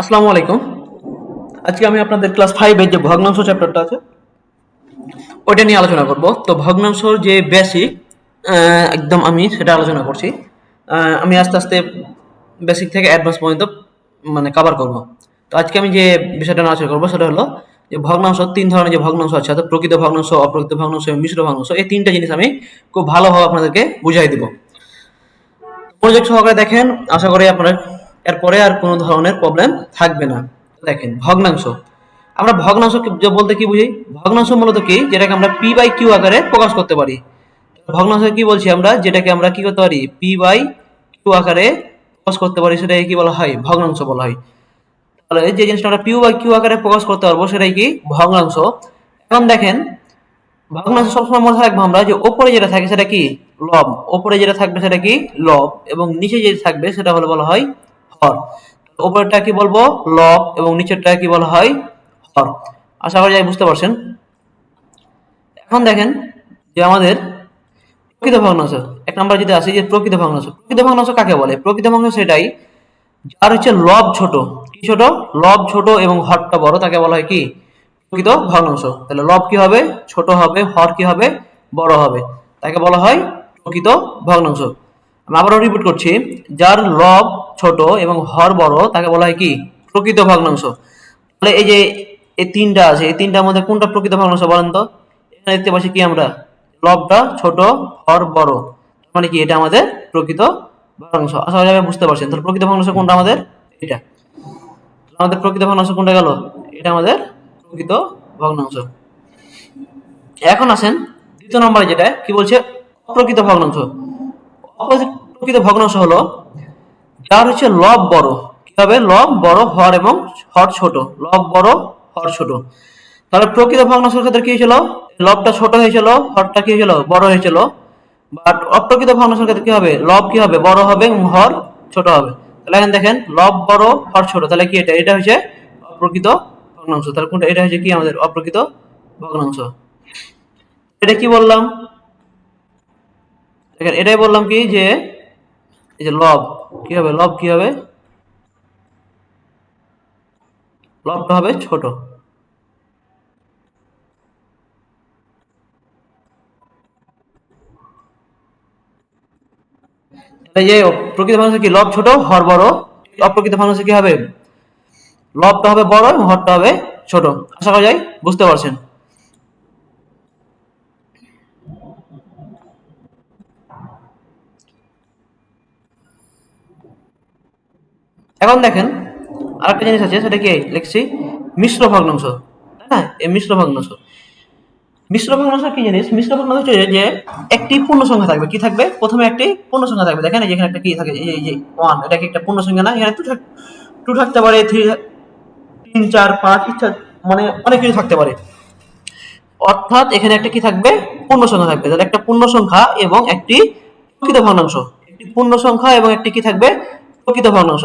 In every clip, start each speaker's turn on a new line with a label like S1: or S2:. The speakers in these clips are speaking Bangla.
S1: আসসালামু আলাইকুম। আজকে আমি আপনাদের ক্লাস ফাইভের যে ভগ্নাংশ চ্যাপ্টারটা আছে, ওইটা নিয়ে আলোচনা করব। তো ভগ্নাংশর যে বেসিক একদম আমি সেটা আলোচনা করছি। আমি আস্তে আস্তে বেসিক থেকে অ্যাডভান্স পর্যন্ত মানে কভার করব। তো আজকে আমি যে বিষয়টা নিয়ে আলোচনা করব, সেটা হলো যে ভগ্নাংশ, তিন ধরনের যে ভগ্নাংশ আছে, অর্থাৎ প্রকৃত ভগ্নাংশ, অপ্রকৃত ভগ্নাংশ এবং মিশ্র ভগ্নাংশ, এই তিনটা জিনিস আমি খুব ভালোভাবে আপনাদেরকে বুঝাই দিব। মনোযোগ সহকারে দেখেন, আশা করি আপনার এরপরে আর কোনো ধরনের প্রবলেম থাকবে না। দেখেন, ভগ্নাংশ। আমরা ভগ্নাংশ বলতে কি বুঝি? ভগ্নাংশ মূলত কি? যেটাকে আমরা পি বাই কিউ আকারে প্রকাশ করতে পারি। ভগ্নাংশ কি বলছি আমরা? যেটাকে আমরা কি করতে পারি? পি বাই কিউ আকারে প্রকাশ করতে পারি, সেটাকে কি বলা হয়? ভগ্নাংশ বলা হয়। তাহলে যে জিনিসটা আমরা পিউ বাই কিউ আকারে প্রকাশ করতে পারব, সেটাই কি? ভগ্নাংশ। এখন দেখেন, ভগ্নাংশ সবসময় মনে রাখব আমরা যে ওপরে যেটা থাকে সেটা কি? লব। ওপরে যেটা থাকবে সেটা কি? লব। এবং নিচে যেটা থাকবে সেটা হলো বলা হয় হর। ওপরেরটা কি বলব? লব এবং নিচেরটা কি বলা হয়? হর। আশা করি যাই বুঝতে পারছেন। এখন দেখেন যে আমাদের প্রকৃত ভগ্নাংশ, এক নম্বর যদি আসি যে প্রকৃত ভগ্নাংশ। প্রকৃত ভগ্নাংশ কাকে বলে? প্রকৃত ভগ্নাংশ সেটাই যার হচ্ছে লব ছোট। কি ছোট? লব ছোট এবং হরটা বড়। তাকে বলা হয় কি? প্রকৃত ভগ্নাংশ। তাহলে লব কি হবে? ছোট হবে, হর কি হবে? বড় হবে। তাকে বলা হয় প্রকৃত ভগ্নাংশ। আমি আবারও রিপিট করছি। যার লব ছোট এবং হর বড়, তাকে বলা হয় কি? প্রকৃত ভগ্নাংশ। তাহলে এই যে এই তিনটা আছে, এই তিনটার মধ্যে কোনটা প্রকৃত ভগ্নাংশ বলেন তো? এখানে দেখতে পাচ্ছি কি আমরা? লবটা ছোট, হর বড়। মানে কি? এটা আমাদের প্রকৃত ভগ্নাংশ। আশা করি বুঝতে পারছেন। তাহলে প্রকৃত ভগ্নাংশ কোনটা আমাদের? এটা। আমাদের প্রকৃত ভগ্নাংশ কোনটা গেল? এটা আমাদের প্রকৃত ভগ্নাংশ। এখন আসেন দ্বিতীয় নম্বরে যেটা, কি বলছে? অপ্রকৃত ভগ্নাংশ। অপ্রকৃত ভগ্নাংশ হলো যার হচ্ছে লব বড়। কি হবে? লব বড়, হর এবং হর ছোট। লব বড়, হর ছোট। তাহলে প্রকৃত ভগ্নাংশের ক্ষেত্রে কি হয়েছিল? লবটা ছোট হয়েছিল, হরটা কি হয়েছিল? বড় হয়েছিল। বাট অপ্রকৃত ভগ্নাংশের ক্ষেত্রে কি হবে? লব কি হবে? বড় হবে এবং হর ছোট হবে। তাহলে এখানে দেখেন, লব বড়, হর ছোট। তাহলে কি এটা? এটা হচ্ছে অপ্রকৃত ভগ্নাংশ। তাহলে কোনটা? এটা হচ্ছে কি? আমাদের অপ্রকৃত ভগ্নাংশ। এটা কি বললাম? দেখেন, এটাই বললাম কি যে এই যে লব, কি হবে? লব কি হবে? লবটা হবে ছোট। যে প্রকৃত ভগ্নাংশ কি লব ছোট, হর বড়? অপ্রকৃত ভগ্নাংশ কি হবে? লবটা হবে বড় হরটা হবে ছোট। আশা করা যায় বুঝতে পারছেন? এখন দেখেন আরেকটা জিনিস আছে, সেটা কি? লিখছি, মিশ্র ভগ্নাংশ। না এই মিশ্র ভগ্নাংশ। মিশ্র ভগ্নাংশ কি জিনিস? মিশ্র ভগ্নাংশ হচ্ছে যে একটি পূর্ণ সংখ্যা থাকবে। কি থাকবে? প্রথমে একটি পূর্ণ সংখ্যা থাকবে। দেখেন এখানে একটা কি থাকে? এই যে ওয়ান এটা কি একটা পূর্ণ সংখ্যা না? এখানে টু থাকতে পারে থ্রি তিন, চার, পাঁচ, ইচ্ছা মানে অনেক কিছু থাকতে পারে। অর্থাৎ এখানে একটা কি থাকবে? পূর্ণ সংখ্যা থাকবে। তাহলে একটা পূর্ণ সংখ্যা এবং একটি প্রকৃত ভগ্নাংশ। একটি পূর্ণ সংখ্যা এবং একটি কি থাকবে? প্রকৃত ভগ্নাংশ।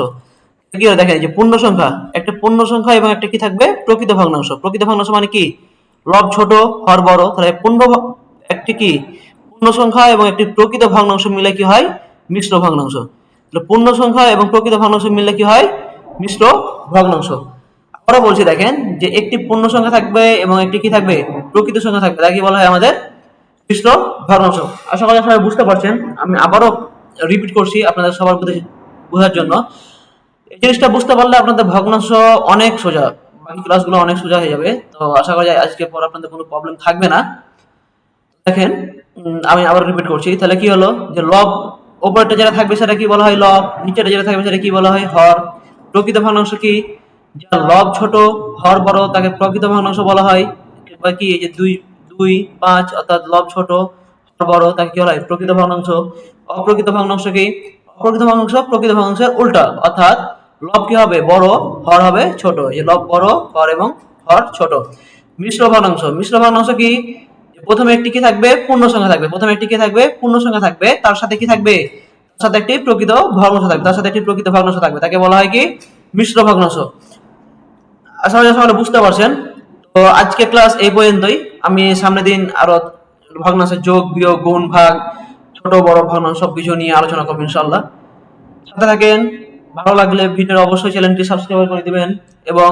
S1: কি দেখেন যে পূর্ণ সংখ্যা, একটা পূর্ণ সংখ্যা এবং একটা কি থাকবে? প্রকৃত ভগ্নাংশ। প্রকৃত ভগ্নাংশ মানে কি? লব ছোট, হর বড়। তাহলে পূর্ণ একটি কি? পূর্ণ সংখ্যা এবং একটি প্রকৃত ভগ্নাংশ মিলে কি হয়? মিশ্র ভগ্নাংশ। তাহলে পূর্ণ সংখ্যা এবং প্রকৃত ভগ্নাংশ মিললে কি হয়? মিশ্র ভগ্নাংশ। আবারও বলছি, দেখেন যে একটি পূর্ণ সংখ্যা থাকবে এবং একটি কি থাকবে? প্রকৃত সংখ্যা থাকবে। তাকে বলা হয় আমাদের? মিশ্র ভগ্নাংশ। আশা করি সবাই বুঝতে পারছেন। আমি আবারও রিপিট করছি আপনাদের সবার বোঝার জন্য। এই জিনিসটা বুঝতে পারলে আপনাদের ভগ্নাংশ অনেক সোজা বাকি ক্লাসগুলো অনেক সোজা হয়ে যাবে। তো আশা করা যায় আজকে পর আপনাদের কোনো প্রবলেম থাকবে না। দেখেন আমি আবার রিপিট করছি। তাহলে কি হলো? যে লব ওপরটা যেটা থাকবে সেটা কি বলা হয় লব নিচেটা যেটা থাকবে সেটা কি বলা হয়? হর। প্রকৃত ভগ্নাংশ কি? যার লব ছোট, হর বড়, তাকে প্রকৃত ভগ্নাংশ বলা হয়। বা কি? এই যে দুই দুই, পাঁচ, অর্থাৎ লব ছোট, হর বড়, তাকে কি বলা হয়? প্রকৃত ভগ্নাংশ অপ্রকৃত ভগ্নাংশ কি? অপ্রকৃত ভগ্নাংশ প্রকৃত ভগ্নাংশের উল্টা, অর্থাৎ লব কি হবে? বড়, হর হবে ছোট। এই লব বড়, হর এবং হর ছোট। মিশ্র ভগ্নাংশ মিশ্র ভগ্নাংশ কি? প্রথমে একটি কি থাকবে? পূর্ণ সংখ্যা থাকবে। প্রথমে একটি কি থাকবে? পূর্ণ সংখ্যা থাকবে। তার সাথে কি থাকবে? তার সাথে একটি প্রকৃত ভগ্নাংশ থাকবে। তার সাথে একটি প্রকৃত ভগ্নাংশ থাকবে। তাকে বলা হয় কি? মিশ্র ভগ্নাংশ আশা করি সবাই বুঝতে পারছেন। তো আজকে ক্লাস এই পর্যন্তই। আমি সামনের দিন আরও ভগ্নাংশের যোগ, বিয়োগ, গুণ, ভাগ, ছোট, বড় ভগ্নাংশ সব কিছু নিয়ে আলোচনা করব ইনশাল্লাহ সাথে থাকেন। ভালো লাগলে ভিডিওর অবশ্যই চ্যানেলটি সাবস্ক্রাইব করে দিবেন এবং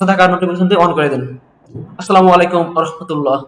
S1: থাকা নোটিফিকেশনটি অন করে দিন। আসসালামু আলাইকুম রহমতুল্লাহ।